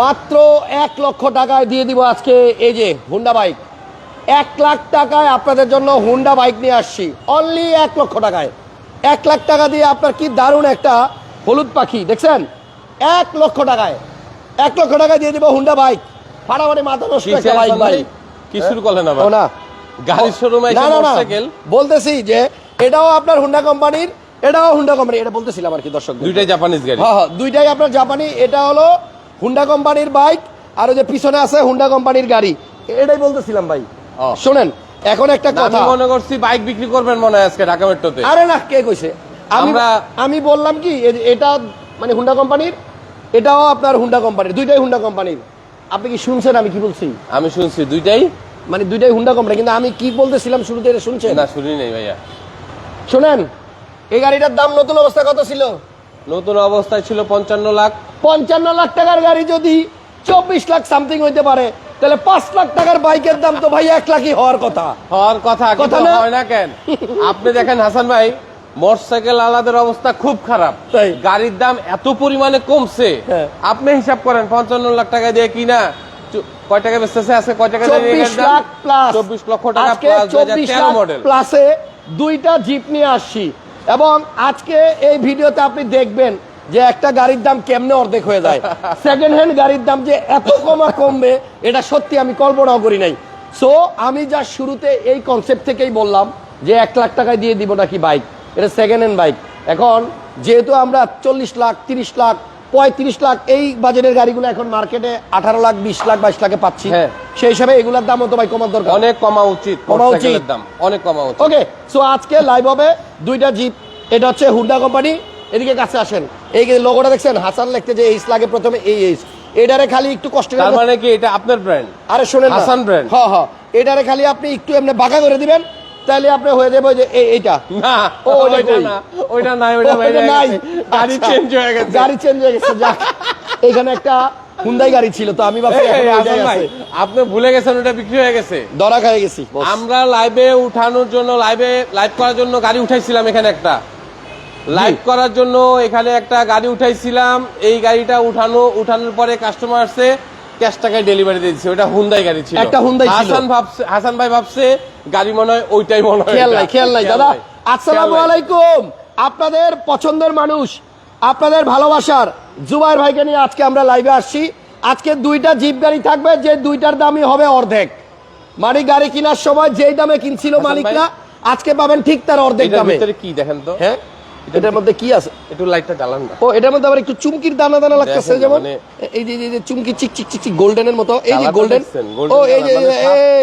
মাত্র এক লক্ষ টাকায় দিয়ে দিব আজকে এই যে হুন্ডা বাইক এক লাখ টাকায় আপনাদের জন্য হুন্ডা বাইক নিয়ে আসছি। অনলি এক লক্ষ টাকায়। এক লাখ টাকা দিয়ে আপনার কি দারুণ একটা হলুদ পাখি দেখছেন? এক লক্ষ টাকায়। এক লক্ষ টাকায় দিয়ে দিব হুন্ডা বাইক ফাটাফাটি মাথা নষ্ট একটা বাইক ভাই? কি শুরু করলেন আবার? না। গাড়ির শোরুমে এসে মোটরসাইকেল বলতেছি যে এটাও আপনার হুন্ডা কোম্পানির এটাও হুন্ডা কোম্পানি এটা বলতেছিলাম আর কি দর্শক দুইটাই জাপানিজ গাড়ি? হ্যাঁ হ্যাঁ দুইটাই আপনার জাপানি এটা হলো হুন্ডা কোম্পানির বাইক আর ওই যে পিছনে আছে হুন্ডা কোম্পানির গাড়ি। এটাই বলতেছিলাম ভাই। শোনেন এখন একটা কথা। মনে করছি বাইক বিক্রি করবেন মনে হয় আজকে ঢাকা মেট্রোতে। আরে না কে কইছে? আমি আমরা- আমি বললাম কি এটা মানে হুন্ডা কোম্পানির এটাও আপনার হুন্ডা কোম্পানির দুইটাই হুন্ডা কোম্পানির। আপনি কি শুনছেন আমি কি বলছি? আমি শুনছি দুইটাই? মানে দুইটাই হুন্ডা কোম্পানি কিন্তু আমি কি বলতেছিলাম শুরুতে এটা শুনছেন? না শুনি নাই ভাইয়া। শুনেন এই গাড়িটার দাম নতুন অবস্থা কত ছিল? নতুন অবস্থায় ছিল পঞ্চান্ন লাখ। পঞ্চান্ন লাখ টাকার গাড়ি যদি চব্বিশ লাখ সামথিং হইতে পারে তাহলে পাঁচ লাখ টাকার বাইকের দাম তো ভাই এক লাখই হওয়ার কথা। হওয়ার কথা কথা না? হয় না কেন? আপনি দেখেন হাসান ভাই মোটরসাইকেল আলাদের অবস্থা খুব খারাপ। গাড়ির দাম এত পরিমাণে কমছে। হ্যাঁ। আপনি হিসাব করেন পঞ্চান্ন লাখ টাকা দিয়ে কিনা কয় টাকা বেচতেছে আজকে কয় টাকা চব্বিশ লাখ প্লাস চব্বিশ লক্ষ টাকা প্লাস চব্বিশ মডেল প্লাসে দুইটা জিপ নিয়ে আসছি। এবং আজকে এই ভিডিওতে আপনি দেখবেন যে একটা গাড়ির দাম কেমনে অর্ধেক হয়ে যায়? সেকেন্ড হ্যান্ড গাড়ির দাম যে এত কমা কমবে এটা সত্যি আমি কল্পনাও করি নাই। সো আমি যা শুরুতে এই কনসেপ্ট থেকেই বললাম যে এক লাখ টাকায় দিয়ে দিব নাকি বাইক এটা সেকেন্ড হ্যান্ড বাইক এখন যেহেতু আমরা চল্লিশ লাখ তিরিশ লাখ পঁয়ত্রিশ লাখ এই বাজেটের গাড়িগুলো এখন মার্কেটে আঠারো লাখ বিশ লাখ বাইশ লাখে পাচ্ছি। হ্যাঁ। সেই হিসাবে এগুলোর দামও তো ভাই কমার দরকার। অনেক কমা উচিত কমা উচিত। দাম। অনেক কমা উচিত। ওকে সো আজকে লাইভ হবে দুইটা জিপ এটা হচ্ছে হুন্ডা কোম্পানি এদিকে কাছে আসেন। এই যে লোগোটা দেখছেন? হাসান লিখতে যে এইস লাগে প্রথমে এই এইস এটারে খালি একটু কষ্ট করে তার মানে কি এটা আপনার ব্র্যান্ড আরে শুনেন। হাসান brand? হ্যাঁ হ্যাঁ। এটারে খালি আপনি একটু এমনি বাঁকা করে দিবেন তাহলে আপনি হয়ে যাবে যে এই- এইটা। না ও, ওইটা না ওইটা নাই ওইটা নাই গাড়ি আচ্ছা। চেঞ্জ হয়ে গেছে। গাড়ি চেঞ্জ হয়ে গেছে যাক। এখানে একটা হুন্ডাই গাড়ি ছিল তো আমি ভাবছি আপনি ভুলে গেছেন ওটা বিক্রি হয়ে গেছে। ধরা খেয়ে গেছি আমরা লাইভে উঠানোর জন্য লাইভে লাইভ করার জন্য গাড়ি উঠাইছিলাম এখানে একটা। লাইভ করার জন্য এখানে একটা গাড়ি উঠাইছিলাম। এই গাড়িটা উঠানো উঠানোর পরে কাস্টমার আসছে ক্যাশ টাকায় ডেলিভারি দিয়েছে ওটা হুন্দাই গাড়ি ছিল। একটা Hyundai ছিল। হাসান ভাবছে হাসান ভাই ভাবছে গাড়ি মনে হয় ওইটাই মনে হয়। খেয়াল নাই খেয়াল নাই দাদা। আসসালামু আলাইকুম। আপনাদের পছন্দের মানুষ আপনাদের ভালোবাসার জুবাইর ভাইকে নিয়ে আজকে আমরা লাইভে আসছি। আজকে দুইটা জিপ গাড়ি থাকবে যে দুইটার দামই হবে অর্ধেক। মানে গাড়ি কেনার সময় যেই দামে কিনছিল মালিকরা আজকে পাবেন ঠিক তার অর্ধেক দামে। ভিতরে কি দেখেন তো? হ্যাঁ? এটার মধ্যে কি আছে? একটু লাইটটা জ্বালান না। ও এটার মধ্যে আবার একটু চুমকির দানা দানা লাগতেছে যেমন মানে- এই যে এই যে চুমকি চিক চিক চিক চিক গোল্ডেনের মতো। এই যে গোল্ডেন। ও এই যে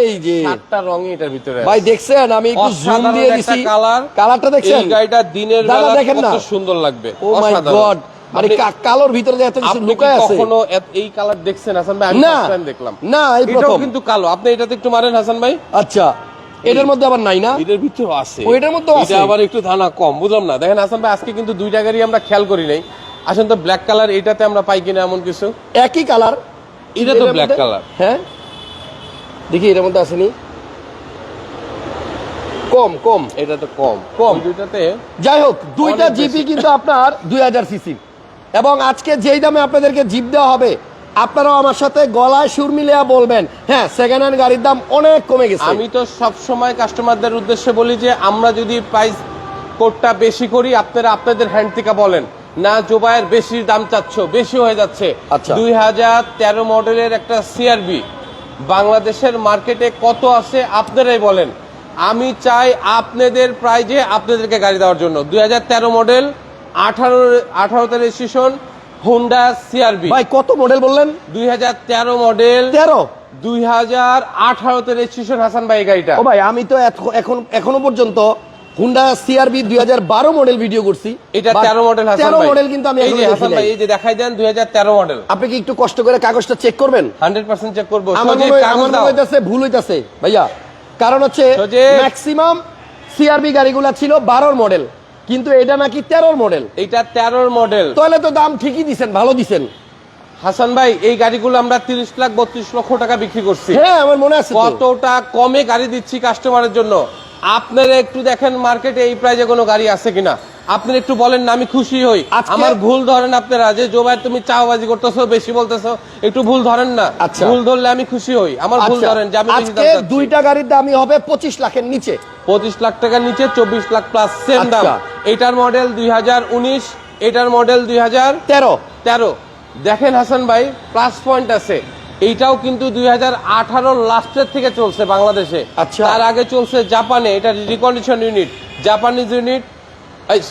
এই যে সাতটা রঙই এটার ভিতরে ভাই দেখছেন? আমি একটু জুম দিয়ে দিছি। কালার কালারটা দেখছেন? এই গাড়িটা দিনের বেলা কত সুন্দর লাগবে। ও মাই গড মানে কালোর ভিতরে যে এত কিছু লুকায় আছে? কখনো এই কালার দেখছেন? হাসান ভাই আমি না। ফার্স্ট টাইম দেখলাম। না এই এটাও প্রথম। কিন্তু কালো। আপনি এটাতে একটু মারেন হাসান ভাই। আচ্ছা। এটার মধ্যে আবার নাই না? এটার ভিতরে আছে। ওইটার মধ্যেও আছে? এটা আবার একটু ধানা কম বুঝলাম না। দেখেন হাসান ভাই আজকে কিন্তু দুইটা গাড়ি আমরা খেয়াল করি নাই। আসেন তো ব্ল্যাক কালার এটাতে আমরা পাই কিনা এমন কিছু? একই কালার এটা তো ব্ল্যাক কালার হ্যাঁ? দেখি এটার মধ্যে আসেনি? কম কম। এটা তো কম। কম। দুইটাতে যাই হোক দুইটা জিপি। কিন্তু আপনার দুই হাজার সিসি। এবং আজকে যেই দামে আপনাদেরকে জিপ দেওয়া হবে আপনারাও আমার সাথে গলায় সুর মিলিয়ে বলবেন। হ্যাঁ সেকেন্ড হ্যান্ড গাড়ির দাম অনেক কমে গেছে। আমি তো সব সময় কাস্টমারদের উদ্দেশ্যে বলি যে আমরা যদি প্রাইস কোডটা বেশি করি আপনারা আপনাদের হ্যান্ড থেকে বলেন। না জোবায়ের বেশি দাম চাচ্ছ বেশি হয়ে যাচ্ছে। আচ্ছা। দুই হাজার তেরো মডেলের একটা সিআরবি বাংলাদেশের মার্কেটে কত আছে আপনারাই বলেন। আমি চাই আপনাদের প্রাইজে আপনাদেরকে গাড়ি দেওয়ার জন্য। দুই হাজার তেরো মডেল আঠারো আঠারোতে রেজিস্ট্রেশন হুন্ডা সিআরবি ভাই কত মডেল বললেন? দুই হাজার তেরো মডেল তেরো? দুই হাজার আঠারোতে রেজিস্ট্রেশন হাসান ভাই গাড়িটা। ও ভাই আমি তো এখন এখনও পর্যন্ত হুন্ডা সিআরবি দুই হাজার বারো মডেল ভিডিও করছি। এটা তেরো মডেল তেরো মডেল কিন্তু আমি এই যে হাসান ভাই এই যে দেখাই দেন দুই হাজার তেরো মডেল আপনি কি একটু কষ্ট করে কাগজটা চেক করবেন? হান্ড্রেড পার্সেন্ট চেক করব। আমার মনে। হইতাছে ভুল হইতাছে ভাইয়া। কারণ হচ্ছে। ম্যাক্সিমাম সিআরবি গাড়িগুলা ছিল বারোর মডেল কিন্তু এটা নাকি তেরোর মডেল এটা তেরোর মডেল তাহলে তো দাম ঠিকই দিছেন ভালো দিছেন। হাসান ভাই এই গাড়িগুলো আমরা তিরিশ লাখ বত্রিশ লক্ষ টাকা বিক্রি করছি। হ্যাঁ আমার মনে আছে। কতটা কমে গাড়ি দিচ্ছি কাস্টমারের জন্য? আপনারা একটু দেখেন মার্কেটে এই প্রাইজে কোনো গাড়ি আছে কিনা। আপনি একটু বলেন না আমি খুশি হই। আমার ভুল ধরেন আপনারা যে জোবাই তুমি চাওবাজি করতেছো বেশি বলতেছো। একটু ভুল ধরেন না। আচ্ছা। ভুল ধরলে আমি খুশি হই। আমার ভুল আচ্ছা, ধরেন যে আমি। দুইটা গাড়ির দামই হবে পঁচিশ লাখের নিচে। পঁচিশ লাখ টাকার নিচে চব্বিশ লাখ প্লাস সেম দাম। আচ্ছা। এটার মডেল দুই হাজার উনিশ এটার মডেল দুই হাজার তেরো। তেরো। দেখেন হাসান ভাই প্লাস পয়েন্ট আছে। এইটাও কিন্তু দুই হাজার আঠারো লাস্টের থেকে চলছে বাংলাদেশে। আচ্ছা। তার আগে চলছে জাপানে এটা recondition unit Japanese unit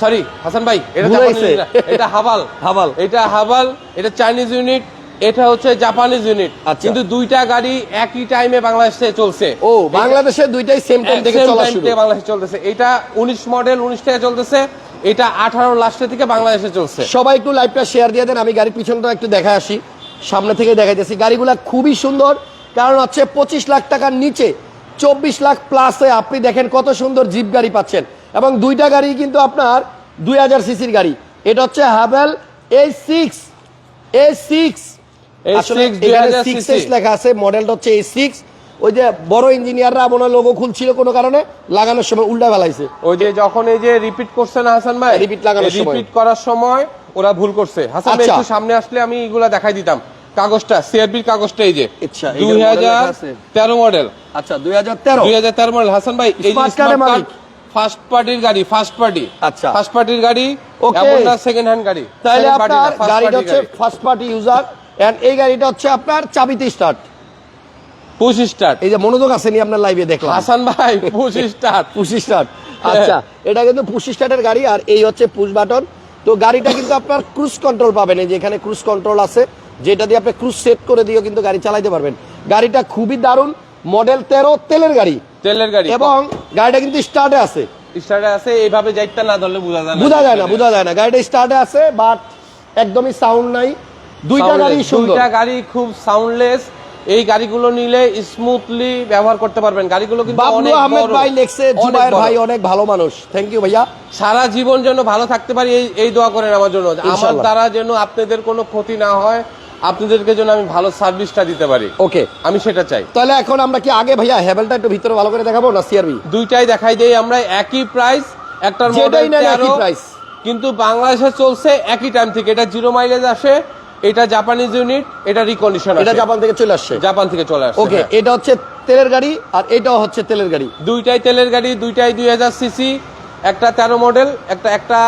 sorry Hasan ভাই এটা। ইউনিট এটা হাবাল। হাবাল। এটা হাবাল এটা চাইনিজ ইউনিট এটা হচ্ছে জাপানিজ ইউনিট আচ্ছা। কিন্তু দুইটা গাড়ি একই টাইমে বাংলাদেশে চলছে। ও বাংলাদেশে দুইটাই সেম টাইম থেকে Same চলা শুরু। বাংলাদেশে চলতেছে। এটা উনিশ মডেল উনিশ থেকে চলতেছে। এটা আঠারো লাস্টের থেকে বাংলাদেশে চলছে। সবাই একটু লাইভটা শেয়ার দিয়ে দেন আমি গাড়ির পিছনটা একটু দেখা আসি। সামনে থেকে দেখাইতেছি। গাড়িগুলা খুবই সুন্দর। কারণ হচ্ছে পঁচিশ লাখ টাকার নিচে চব্বিশ লাখ প্লাসে আপনি দেখেন কত সুন্দর জিপ গাড়ি পাচ্ছেন। এবং দুইটা গাড়ি কিন্তু আপনার দুই হাজার সিসির গাড়ি। এটা হচ্ছে Haval A six A six A6 2000 cc লেখা আছে মডেলটা হচ্ছে এ সিক্স ওই যে বড় ইঞ্জিনিয়াররা লোগো খুলছিল কোনো কারণে লাগানোর সময় উল্টা ফেলাইছে। ওই যে যখন এই যে রিপিট করছে না হাসান ভাই? লাগানোর সময়। রিপিট করার সময় ওরা ভুল করছে। হাসান ভাই আচ্ছা। একটু সামনে আসলে আমি এগুলা দেখাই দিতাম। কাগজটা সিআরবির কাগজটা এই যে। আচ্ছা, দুই হাজার তেরো মডেল আচ্ছা দুই হাজার তেরো। দুই হাজার তেরো মডেল হাসান ভাই এই। ফার্স্ট পার্টির গাড়ি ফার্স্ট পার্টি আচ্ছা। ফার্স্ট পার্টির গাড়ি. এমন না সেকেন্ড হ্যান্ড গাড়ি। তাহলে আপনার গাড়িটা হচ্ছে ফার্স্ট পার্টি ইউজার এন্ড এই গাড়িটা হচ্ছে আপনার চাবিতে স্টার্ট পুশ স্টার্ট এই যে মনোযোগ আসেনি আপনার লাইভে দেখলাম। হাসান ভাই পুশ স্টার্ট পুশি স্টার্ট আচ্ছা এটা কিন্তু পুশি স্টার্টের গাড়ি আর এই হচ্ছে পুশ বাটন তো গাড়িটা কিন্তু আপনার ক্রুজ কন্ট্রোল পাবেন। এই যে এখানে ক্রুজ কন্ট্রোল আছে যেটা দিয়ে আপনি ক্রুজ সেট করে দিয়েও কিন্তু গাড়ি চালাইতে পারবেন। গাড়িটা খুবই দারুণ। মডেল তেরো তেলের গাড়ি। তেলের গাড়ি। এবং গাড়িটা কিন্তু স্টার্টে আছে। স্টার্টে আছে এইভাবে যাইতে না ধরলে বোঝা যায় না। বোঝা যায় না বোঝা যায় না। গাড়িটা স্টার্টে আছে বাট একদমই সাউন্ড নাই। দুইটা গাড়ি সুন্দর। দুইটা গাড়ি খুব সাউন্ডলেস এই গাড়িগুলো নিলে স্মুথলি ব্যবহার করতে পারবেন। গাড়িগুলো কিন্তু অনেক আহমেদ ভাই লেখছে অনেক ভাই অনেক ভালো মানুষ। থ্যাংক ইউ ভাইয়া। সারা জীবন যেন ভালো থাকতে পারি এই এই দোয়া করেন আমার জন্য। আমার। দ্বারা যেন আপনাদের কোনো ক্ষতি না হয়। আপনাদেরকে যেন আমি ভালো সার্ভিসটা দিতে পারি। ওকে আমি সেটা চাই। তাহলে এখন আমরা কি আগে ভাইয়া হেভেলটা একটু ভিতরে ভালো করে দেখাবো না সিআরবি দুইটাই দেখাই দেই আমরা একই প্রাইস একটার মডেল একই price। কিন্তু বাংলাদেশে চলছে একই টাইম থেকে। এটা জিরো মাইলেজ আসে এটা জাপানিজ ইউনিট এটা রিকন্ডিশন এটা জাপান থেকে চলে আসছে? জাপান থেকে চলে আসছে ওকে হ্যাঁ। এটা হচ্ছে তেলের গাড়ি আর এটাও হচ্ছে তেলের গাড়ি। দুইটাই তেলের গাড়ি দুইটাই দুই হাজার সিসি একটা তেরো মডেল একটা একটা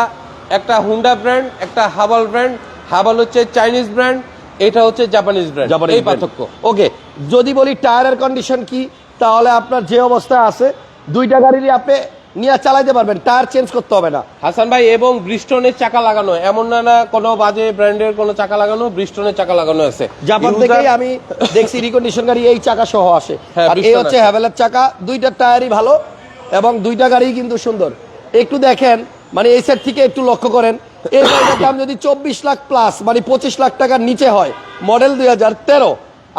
একটা হুন্ডা ব্র্যান্ড একটা হাবাল ব্র্যান্ড হাবাল হচ্ছে চাইনিজ ব্র্যান্ড এটা হচ্ছে জাপানিজ ব্র্যান্ড এই পার্থক্য। ওকে যদি বলি টায়ারের কন্ডিশন কি তাহলে আপনার যে অবস্থা আছে দুইটা গাড়িরই আপনি নিয়ে চালাইতে পারবেন টায়ার চেঞ্জ করতে হবে না। হাসান ভাই এবং ব্রিস্টনের চাকা লাগানো এমন না না কোনো বাজে ব্র্যান্ডের কোনো চাকা লাগানো ব্রিস্টনের চাকা লাগানো আছে। জাপান থেকেই আমি দেখছি রিকন্ডিশন গাড়ি এই চাকা সহ আসে। হ্যাঁ, আর এই হচ্ছে। হ্যাভেলের চাকা দুইটা টায়ারই ভালো এবং দুইটা গাড়ি কিন্তু সুন্দর। একটু দেখেন মানে এই সেট থেকে একটু লক্ষ্য করেন এই গাড়িটার দাম যদি চব্বিশ লাখ প্লাস মানে পঁচিশ লাখ টাকার নিচে হয় মডেল দুই হাজার তেরো।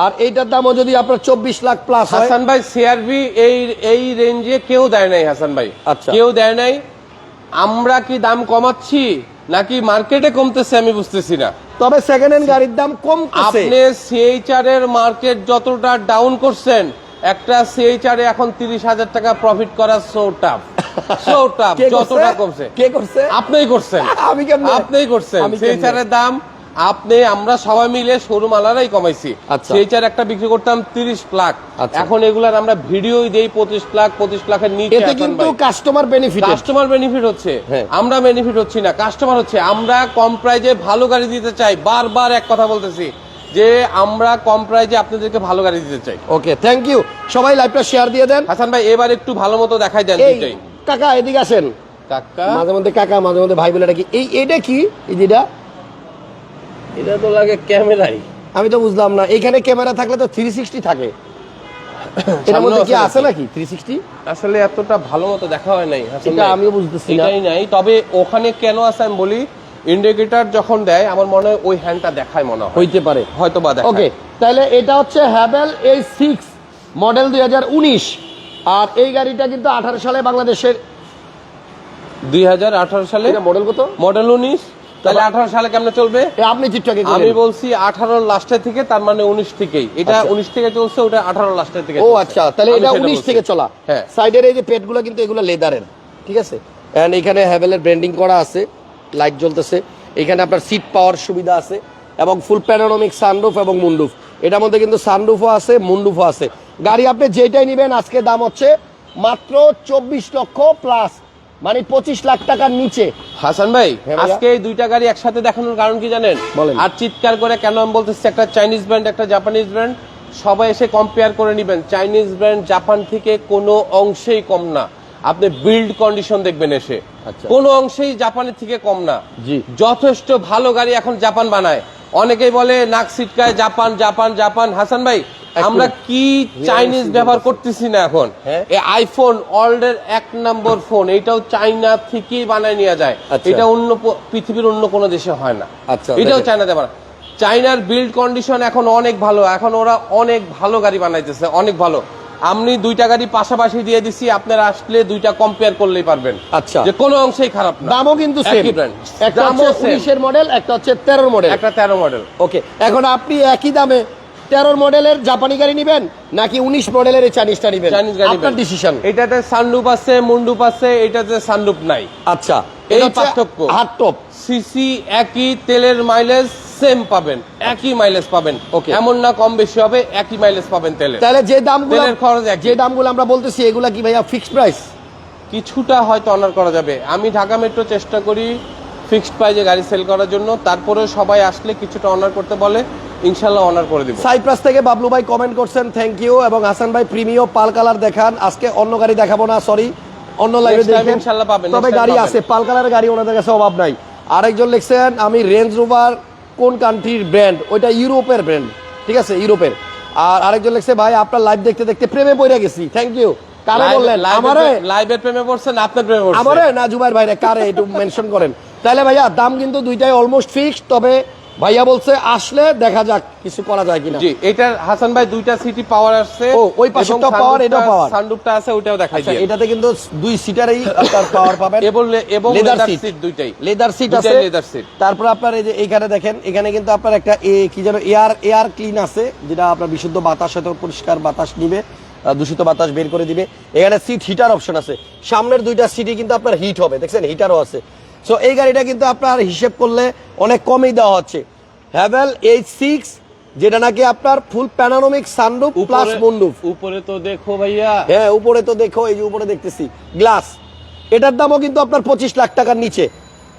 আর এইটার দামও যদি আপনার চব্বিশ লাখ প্লাস হাসান ভাই সিআরবি এই এই রেঞ্জে কেউ দেয় নাই হাসান ভাই। আচ্ছা। কেউ দেয় নাই। আমরা কি দাম কমাচ্ছি নাকি মার্কেটে কমতেছে আমি বুঝতেছি না। তবে সেকেন্ড হ্যান্ড গাড়ির দাম কম আপনি সিএইচআর এর মার্কেট যতটা ডাউন করছেন একটা সিএইচআর এখন তিরিশ হাজার টাকা প্রফিট করা সো টাফ সো টাফ যতটা কমছে। কে করছে? আপনিই করছেন। আমি কেমনে? আপনিই করছেন। আমি কেমনে? সিএইচআর এর দাম আপনি আমরা সবাই মিলে শোরুম আলারাই কমাইছি। আচ্ছা। সিএইচআর একটা বিক্রি করতাম তিরিশ লাখ। আচ্ছা। এখন এগুলার আমরা ভিডিওই দেই পঁচিশ লাখ পঁচিশ লাখের নিচে এতে কিন্তু কাস্টমার বেনিফিট কাস্টমার বেনিফিট হচ্ছে। হ্যাঁ। আমরা বেনিফিট হচ্ছি না কাস্টমার হচ্ছে। আমরা কম প্রাইজে ভালো গাড়ি দিতে চাই। বারবার এক কথা বলতেছি। যে আমরা কম প্রাইজে আপনাদেরকে ভালো গাড়ি দিতে চাই। ওকে থ্যাংক ইউ সবাই লাইভটা শেয়ার দিয়ে দেন। হাসান ভাই এবার একটু ভালো মতো দেখাই দেন দুইটাই। কাকা এদিকে আসেন। কাকা? মাঝে মধ্যে কাকা মাঝে মধ্যে ভাই বলে ডাকি। এই এটা কি? এই যেটা? এটা তো লাগে ক্যামেরাই। আমি তো বুঝলাম না। এখানে ক্যামেরা থাকলে তো থ্রি সিক্সটি থাকে। এটার মধ্যে কি আছে নাকি? থ্রি সিক্সটি আসলে এতটা ভালো মতো দেখা হয় নাই। আমিও বুঝতেছি এটাই নাই। তবে ওখানে কেন আছে আমি বলি ইন্ডিকেটর যখন দেয় আমার মনে হয় ওই হ্যান্ডটা দেখায় মনে হয়। হইতে পারে। হয়তো বা ওকে তাহলে এটা হচ্ছে হ্যাভেল এই সিক্স মডেল দুই হাজার উনিশ। আর এই গাড়িটা কিন্তু আঠারো সালে বাংলাদেশের দুই সালে? মডেল কত? মডেল উনিশ। তাহলে আঠারো সালে কেমন চলবে? আপনি চিটটাকে আমি বলছি আঠারো লাস্টের থেকে তার মানে উনিশ থেকেই। এটা আচ্ছা। উনিশ থেকে চলছে ওটা আঠারো লাস্টের থেকে ও আচ্ছা। তাহলে এটা উনিশ থেকে চলা। হ্যাঁ। সাইডের এই যে পেটগুলো কিন্তু এগুলো লেদারের ঠিক আছে? অ্যান্ড এখানে হ্যাভেলের ব্র্যান্ডিং করা আছে। লাইট জ্বলতেছে। এখানে আপনার সিট পাওয়ার সুবিধা আছে এবং ফুল প্যানোরামিক সানরুফ এবং মুন্ডুফ এটার মধ্যে কিন্তু সানরুফও আছে মুন্ডুফও আছে। গাড়ি আপনি যেটাই নেবেন আজকে দাম হচ্ছে মাত্র চব্বিশ লক্ষ প্লাস মানে পঁচিশ লাখ টাকার নিচে। হাসান ভাই হ্যাঁ আজকে এই দুইটা গাড়ি একসাথে দেখানোর কারণ কি জানেন? বলেন। আর চিৎকার করে কেন আমি বলতেছি একটা চাইনিজ ব্র্যান্ড একটা জাপানিজ ব্র্যান্ড সবাই এসে কম্পেয়ার করে নেবেন। চাইনিজ ব্র্যান্ড জাপান থেকে কোনো অংশেই কম না। আপনি বিল্ড কন্ডিশন দেখবেন এসে। আচ্ছা। কোনো অংশেই জাপানের থেকে কম না। যথেষ্ট ভালো গাড়ি এখন জাপান বানায়। অনেকেই বলে নাক সিটকায় জাপান জাপান জাপান। হাসান ভাই আমরা কি চাইনিজ ব্যবহার করতেছি না এখন? হ্যাঁ। এই আইফোন ওয়ার্ল্ডের এক নম্বর ফোন এটাও চাইনা থেকেই বানায় নিয়ে যায়। আচ্ছা। এটা অন্য পৃথিবীর অন্য কোনো দেশে হয় না। আচ্ছা, এটাও। চায়নাতে বানায়। চাইনার বিল্ড কন্ডিশন এখন অনেক ভালো। এখন ওরা অনেক ভালো গাড়ি বানাইতেছে অনেক ভালো। আমি দুইটা গাড়ি পাশাপাশি দিয়ে দিছি আপনারা আসলে দুইটা কম্পেয়ার করলেই পারবেন। আচ্ছা। যে কোনো অংশেই খারাপ না। দামও কিন্তু সেম একটা হচ্ছে 19 এর মডেল একটা হচ্ছে তেরোর মডেল একটা তেরো মডেল ওকে এখন আপনি একই দামে তেরোর মডেলের জাপানি গাড়ি নেবেন নাকি উনিশ মডেলের চাইনিজটা নেবেন? চাইনিজ গাড়ি আপনার ডিসিশন এটাতে সানরুপ আছে মুন্ডুপ আছে এটাতে সানরুপ নাই। আচ্ছা এই পার্থক্য। হার্ড টপ সিসি একই তেলের মাইলেজ সেম পাবেন একই মাইলেজ পাবেন। Okay. এমন না কম বেশি হবে একই মাইলেজ পাবেন তেলের। তাহলে যে দামগুলো তেলের খরচ। যে দামগুলো আমরা বলতেছি এগুলা কি ভাইয়া ফিক্সড প্রাইস কিছুটা হয়তো অনার করা যাবে। আমি ঢাকা মেট্রো চেষ্টা করি ফিক্সড প্রাইজে গাড়ি সেল করার জন্য। তারপরে সবাই আসলে কিছুটা অনার করতে বলে। ইনশাল্লাহ অনার করে দিব। সাইপ্রাস থেকে বাবলু ভাই কমেন্ট করছেন থ্যাংক ইউ এবং হাসান ভাই প্রিমিয় পাল কালার দেখান। আজকে অন্য গাড়ি দেখাবো না সরি অন্য লাইভে দেখেন। ইনশাল্লাহ পাবেন, তবে গাড়ি আছে পাল কালারের গাড়ি ওনাদের কাছে অভাব নাই। আরেকজন লিখছেন আমি রেঞ্জ রোভার কোন কান্ট্রির ব্র্যান্ড ওইটা ইউরোপের ব্র্যান্ড ঠিক আছে ইউরোপের। আর আরেকজন লিখছে ভাই আপনার লাইভ দেখতে দেখতে প্রেমে পড়ে গেছি। থ্যাংক ইউ কারে বললেন? আমারে? লাইভের প্রেমে পড়ছেন আপনার প্রেমে পড়ছেন? আমারে? না জুবাইর ভাইরে কারে? একটু মেনশন করেন। তাহলে ভাইয়া দাম কিন্তু দুইটাই অলমোস্ট ফিক্সড তবে ভাইয়া বলছে আসলে দেখা যাক কিছু করা যায় কিনা। জি এটার হাসান ভাই দুইটা সিটি পাওয়ার আসছে ও, ওই পাশেরটাও power, এটাও power। সানরুফটা আছে ওইটাও দেখাই আচ্ছা দিয়ে। এটাতে কিন্তু দুই সিটারই আপনার পাওয়ার পাবেন। এবং এবং লেদার সিট দুইটাই। লেদার সিট আছে। leather seat। তারপর আপনার এই যে এইখানে দেখেন এখানে কিন্তু আপনার একটা এ কি যেন এয়ার এয়ার ক্লিন আছে যেটা আপনার বিশুদ্ধ বাতাস হয়তো পরিষ্কার বাতাস নিবে দূষিত বাতাস বের করে দিবে। এখানে সিট হিটার অপশন আছে। সামনের দুইটা সিটই কিন্তু আপনার হিট হবে দেখছেন? হিটারও আছে। সো এই গাড়িটা কিন্তু আপনার হিসেব করলে অনেক কমই দেওয়া হচ্ছে। হ্যাভেল এইচ সিক্স যেটা নাকি আপনার ফুল প্যানারোমিক সানরুফ প্লাস মুন্ডুফ উপরে তো দেখো ভাইয়া। হ্যাঁ উপরে তো দেখো এই যে উপরে দেখতেছি গ্লাস এটার দামও কিন্তু আপনার পঁচিশ লাখ টাকার নিচে।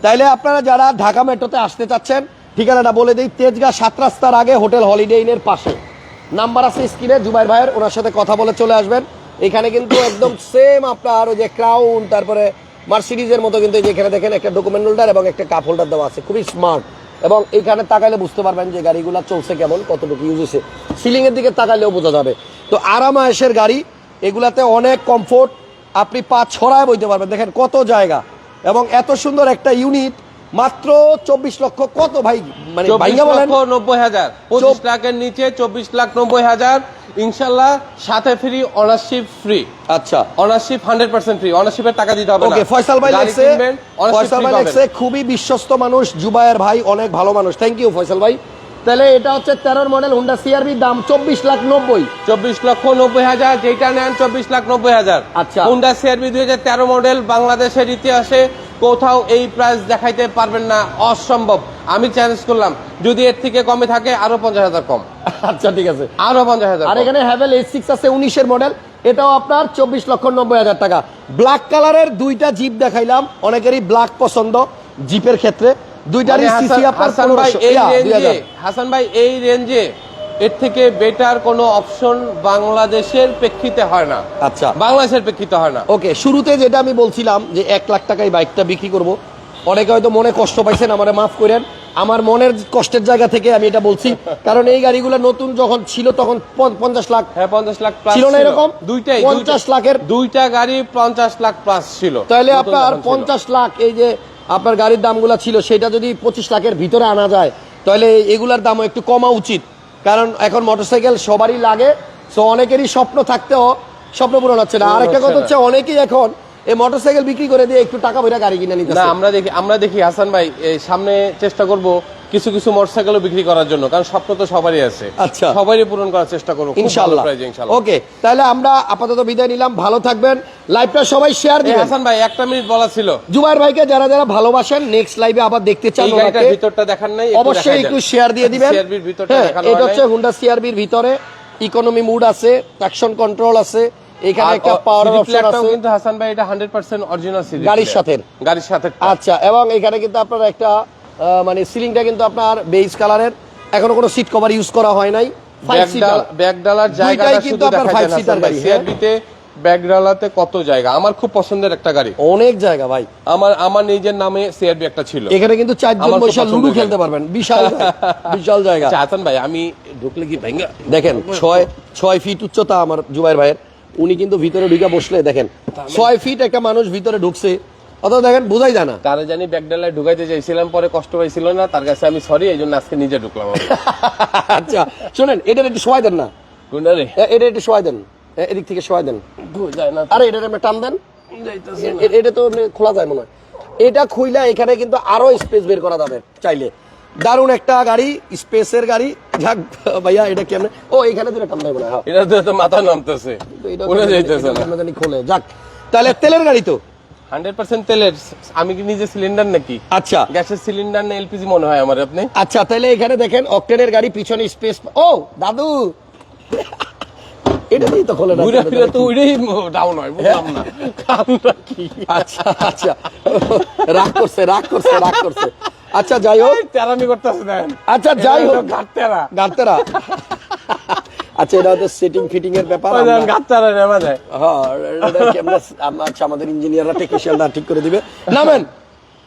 তাইলে আপনারা যারা ঢাকা মেট্রোতে আসতে চাচ্ছেন ঠিকানাটা বলে দিই তেজগাঁ সাত রাস্তার আগে হোটেল হলিডে ইনের পাশে। নাম্বার আছে স্ক্রিনে জুবাইর ভাইয়ের ওনার সাথে কথা বলে চলে আসবেন। এখানে কিন্তু একদম সেম আপনার ওই যে ক্রাউন তারপরে মার্সিডিজের মতো কিন্তু এই যে এখানে দেখেন একটা ডকুমেন্ট হোল্ডার এবং একটা কাপ হোল্ডার দেওয়া আছে খুবই স্মার্ট এবং এখানে তাকাইলে বুঝতে পারবেন যে গাড়িগুলো চলছে কেমন কতটুকু ইউজ হয়েছে। সিলিং এর দিকে তাকাইলেও বোঝা যাবে। তো আরাম আয়েসের গাড়ি এগুলাতে অনেক কমফোর্ট আপনি পা ছড়ায় বইতে পারবেন। দেখেন কত জায়গা। এবং এত সুন্দর একটা ইউনিট মাত্র চব্বিশ লক্ষ কত ভাই? মানে নব্বই হাজার। পঁচিশ লাখের নিচে চব্বিশ লাখ নব্বই হাজার। ইনশাল্লাহ সাথে ফ্রি অনারশিপ ফ্রি আচ্ছা। অনারশিপ হান্ড্রেড পার্সেন্ট ফ্রি অনারশিপের টাকা দিতে হবে ওকে ফয়সাল ভাই লেখছে ফয়সাল ভাই। লেখছে খুবই বিশ্বস্ত মানুষ জুবায়ের ভাই অনেক ভালো মানুষ। থ্যাংক ইউ ফয়সাল ভাই। তাহলে এটা হচ্ছে তেরোর মডেল হুন্ডা সিআরবি দাম চব্বিশ লাখ নব্বই। চব্বিশ লক্ষ নব্বই হাজার যেটা নেন চব্বিশ লাখ নব্বই হাজার। আচ্ছা। হুন্ডা সিআরবি দুই হাজার তেরো মডেল বাংলাদেশের ইতিহাসে কোথাও এই প্রাইস দেখাইতে পারবেন না অসম্ভব। আমি চ্যালেঞ্জ করলাম যদি এর থেকে কমে থাকে আরও পঞ্চাশ হাজার কম। আচ্ছা ঠিক আছে। আরও পঞ্চাশ হাজার আর এখানে হ্যাভেল এইচ সিক্স আছে উনিশের মডেল এটাও আপনার চব্বিশ লক্ষ নব্বই হাজার টাকা। ব্ল্যাক কালারের দুইটা জিপ দেখাইলাম অনেকেরই ব্ল্যাক পছন্দ জিপের ক্ষেত্রে। দুইটারই মানে সিসি আপনার হাসান ভাই এই রেঞ্জে হাসান ভাই এই রেঞ্জে এর থেকে বেটার কোনো অপশন বাংলাদেশের প্রেক্ষিতে হয় না। আচ্ছা। বাংলাদেশের প্রেক্ষিতে হয় না। ওকে শুরুতে যেটা আমি বলছিলাম যে এক লাখ টাকায় বাইকটা বিক্রি করব অনেকে হয়তো মনে কষ্ট পাইছেন আমারে মাফ করেন। আমার মনের কষ্টের জায়গা থেকে আমি এটা বলছি কারণ এই গাড়িগুলো নতুন যখন ছিল তখন পঞ্চাশ লাখ। হ্যাঁ পঞ্চাশ লাখ ছিল না এরকম? দুইটাই 50 দুইটা- লাখের- দুইটা গাড়ি পঞ্চাশ লাখ প্লাস ছিল। তাহলে আপনার পঞ্চাশ লাখ এই যে আপনার গাড়ির দামগুলো ছিল সেটা যদি পঁচিশ লাখের ভিতরে আনা যায় তাহলে এগুলার দামও একটু কমা উচিত। কারণ এখন মোটরসাইকেল সবারই লাগে সো অনেকেরই স্বপ্ন থাকতেও স্বপ্ন পূরণ হচ্ছে না। আরেকটা কথা হচ্ছে, অনেকেই এখন এই মোটরসাইকেল বিক্রি করে দিয়ে একটু টাকা পয়সা গাড়ি কিনে নিতে আমরা দেখি আমরা দেখি, হাসান ভাই সামনে চেষ্টা করব কিছু কিছু মোটরসাইকেলও বিক্রি করার জন্য কারণ স্বপ্ন তো সবারই আছে। আচ্ছা। সবারই পূরণ করার চেষ্টা করব খুব ইনশাল্লাহ। ওকে তাহলে আমরা আপাতত বিদায় নিলাম ভালো থাকবেন। লাইভটা সবাই শেয়ার দিবেন। হাসান ভাই একটা মিনিট বলা ছিল। জুবাইর ভাইকে যারা যারা ভালোবাসেন নেক্সট লাইভে আবার দেখতে চান ওনাকে ভিতরটা দেখান নাই অবশ্যই একটু শেয়ার দিয়ে দিবেন। সিআরবির ভিতরটা হ্যাঁ দেখানো এটা হচ্ছে। হুন্ডা সিআরবির ভিতরে ইকোনমি মুড আছে ট্রাকশন কন্ট্রোল আছে এখানে একটা পাওয়ার অপশন আছে। কিন্তু হাসান ভাই এটা 100% অরিজিনাল সিডি গাড়ির সাথে। গাড়ির সাথে। আচ্ছা এবং এখানে কিন্তু আপনার একটা মানে সিলিংটা কিন্তু আপনার বেজ কালারের। এখনও কোনো সিট কভার ইউজ করা হয় নাই। ডালার জায়গাটা কিন্তু আপনার গাড়ি, হ্যাঁ? সিআরবিতে কত জায়গা? আমার খুব পছন্দের একটা গাড়ি। অনেক জায়গা ভাই। আমার আমার নিজের নামে সিআরবি একটা ছিল। এখানে কিন্তু চারজন লুডু খেলতে পারবেন। বিশাল বিশাল জায়গা। আচ্ছা, হাসান ভাই আমি ঢুকলে কি ভেঙ্গা দেখেন ছয় ছয় ফিট উচ্চতা আমার জুবাইর ভাইয়ের। উনি কিন্তু ভিতরে ঢুকে বসলে দেখেন ছয় ফিট একটা মানুষ ভিতরে ঢুকছে। অথবা দেখেন বোঝাই যায় না। তারা জানি ব্যাগ ডালায় ঢুকাইতে চাইছিলাম পরে কষ্ট পাইছিল না তার কাছে আমি সরি এই জন্য আজকে নিজে ঢুকলাম। আচ্ছা শোনেন এটার একটু সময় দেন না। এটা একটু সময় দেন। এদিক থেকে সময় দেন। আরে এটার আপনি টান দেন। এটা তো খোলা যায় মনে হয়। এটা খুইলা এখানে কিন্তু আরও স্পেস বের করা যাবে চাইলে। দারুণ একটা গাড়ি স্পেসের গাড়ি। যাক ভাইয়া এটা কেমন ও এখানে দিলে টান দেয় মনে হয়। এটা তো তো মাথা নামতেছে। তো এটা উড়ে যাইতেছে না। জানি খোলে। যাক তাহলে তেলের গাড়ি তো। হান্ড্রেড পার্সেন্ট তেলের আমি কি নিজে সিলিন্ডার নাকি? আচ্ছা। গ্যাসের সিলিন্ডার না এলপিজি মনে হয় আমার আপনি? আচ্ছা তাহলে এখানে দেখেন অক্টেনের গাড়ি পিছনে স্পেস ও দাদু! তো খোলে না ঘুরে ফিরে তো ওইটাই ডাউন হয় বুঝলাম না। কামটা কি? আচ্ছা আচ্ছা। রাগ করছে রাগ করছে রাগ করছে। আচ্ছা যাই হোক। তেরামি করতেছে দেন। আচ্ছা যাই হোক। ঘাটতেরা। আচ্ছা এটা হচ্ছে সেটিং ফিটিং এর ব্যাপার নেমা যায় হ্যাঁ আচ্ছা আমাদের ইঞ্জিনিয়াররা টেকনিশিয়ানরা ঠিক করে দিবে? নামেন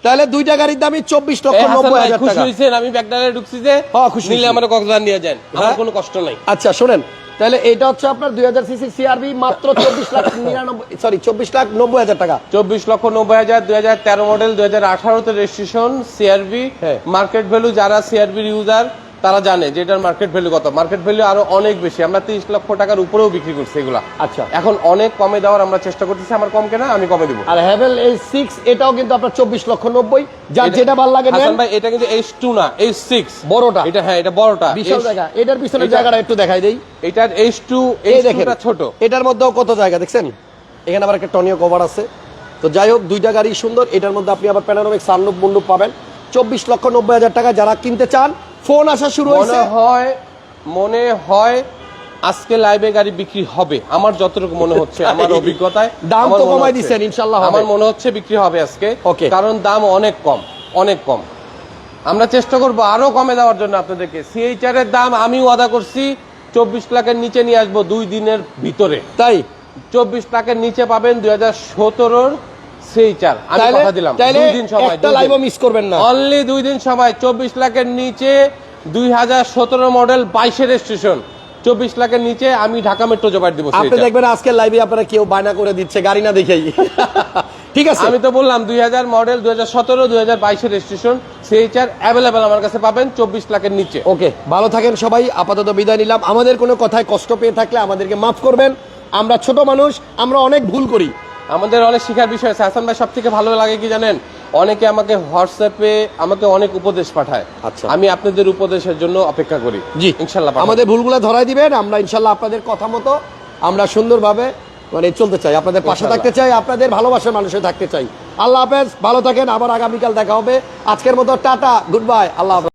তাহলে দুইটা গাড়ির দামই চব্বিশ লক্ষ নব্বই হাজার টাকা। আমি ঢুকছি যে হ্যাঁ, খুশি নিলে আমার কক্সবাজার নিয়ে যান। আমার হ্যাঁ? কোনো কষ্ট নাই। আচ্ছা শোনেন তাহলে এটা হচ্ছে আপনার দুই হাজার সিসি সিআরবি মাত্র চব্বিশ লাখ নিরানব্বই সরি চব্বিশ লাখ নব্বই হাজার টাকা। চব্বিশ লক্ষ নব্বই হাজার দুই হাজার তেরো মডেল দুই হাজার আঠারোতে রেজিস্ট্রেশন সিআরবি হ্যাঁ। মার্কেট ভ্যালু যারা সিআরবির ইউজার তারা জানে যে এটার মার্কেট ভ্যালু কত। মার্কেট ভ্যালু আরও অনেক বেশি। আমরা তিরিশ লক্ষ টাকার উপরেও বিক্রি করছি এগুলা। আচ্ছা। এখন অনেক কমে দেওয়ার আমরা চেষ্টা করতেছি। আমার কম কেনা আমি কমে দিব। আর হ্যাভেল এই সিক্স এটাও কিন্তু আপনার চব্বিশ লক্ষ নব্বই। যার যেটা ভালো লাগে হাসান ভাই এটা কিন্তু এইচ টু না এইচ সিক্স বড়টা। এটা হ্যাঁ এটা বড়টা। বিশাল জায়গা। এটার পিছনে জায়গাটা একটু দেখাই দেই। এটার এইচ টু এই দেখেন ছোট। এটার মধ্যেও কত জায়গা দেখছেন? এখানে আবার একটা টনিও কভার আছে। তো যাই হোক দুইটা গাড়ি সুন্দর। এটার মধ্যে আপনি আবার প্যানারোমিক সানরূপ মন্ডপ পাবেন। চব্বিশ লক্ষ নব্বই হাজার টাকা যারা কিনতে চান ফোন আসা শুরু হয়েছে। হয় মনে হয় আজকে লাইভে গাড়ি বিক্রি হবে। আমার যতটুকু মনে হচ্ছে আমার অভিজ্ঞতায় দাম তো কমাই দিছেন, ইনশাল্লাহ আমার মনে হচ্ছে বিক্রি হবে আজকে Okay. কারণ দাম অনেক কম অনেক কম। আমরা চেষ্টা করব আরও কমে দেওয়ার জন্য আপনাদেরকে। সিএইচআর এর দাম আমি ওয়াদা করছি চব্বিশ লাখের নিচে নিয়ে আসব দুই দিনের ভিতরে। তাই? চব্বিশ লাখের নিচে পাবেন দুই হাজার সতেরোর সিএইচআর আমি কথা দিলাম। তাইলে দুই দিন সময় একটা লাইভও মিস করবেন না। অনলি দুই দিন সময় চব্বিশ লাখের নিচে দুই হাজার সতেরো মডেল বাইশের রেজিস্ট্রেশন চব্বিশ লাখের নিচে আমি ঢাকা মেট্রো জোবাইট দিব আপনি সেইটা। দেখবেন আজকের লাইভে আপনারা কেউ বায়না করে দিচ্ছে গাড়ি না দেখেই। ঠিক আছে? আমি তো বললাম দুই হাজার মডেল দুই হাজার সতেরো দুই হাজার বাইশের রেজিস্ট্রেশন সিএইচআর অ্যাভেলেবেল আমার কাছে পাবেন চব্বিশ লাখের নিচে। ওকে ভালো থাকেন সবাই আপাতত বিদায় নিলাম। আমাদের কোনো কথায় কষ্ট পেয়ে থাকলে আমাদেরকে মাফ করবেন। আমরা ছোট মানুষ আমরা অনেক ভুল করি। আমাদের অনেক শিখার বিষয় আছে। হাসান ভাই সব থেকে ভালো লাগে কি জানেন? অনেকে আমাকে হোয়াটসঅ্যাপে আমাকে অনেক উপদেশ পাঠায়। আচ্ছা। আমি আপনাদের উপদেশের জন্য অপেক্ষা করি। জি। ইনশাল্লাহ আমাদের ভুলগুলো ধরাই দিবেন। আমরা ইনশাল্লাহ আপনাদের কথা মতো আমরা সুন্দরভাবে মানে চলতে চাই। আপনাদের পাশে থাকতে চাই আপনাদের ভালোবাসার মানুষে থাকতে চাই। আল্লাহ হাফেজ। ভালো থাকেন। আবার আগামীকাল দেখা হবে। আজকের মতো টাটা গুড বাই। আল্লাহ হাফেজ।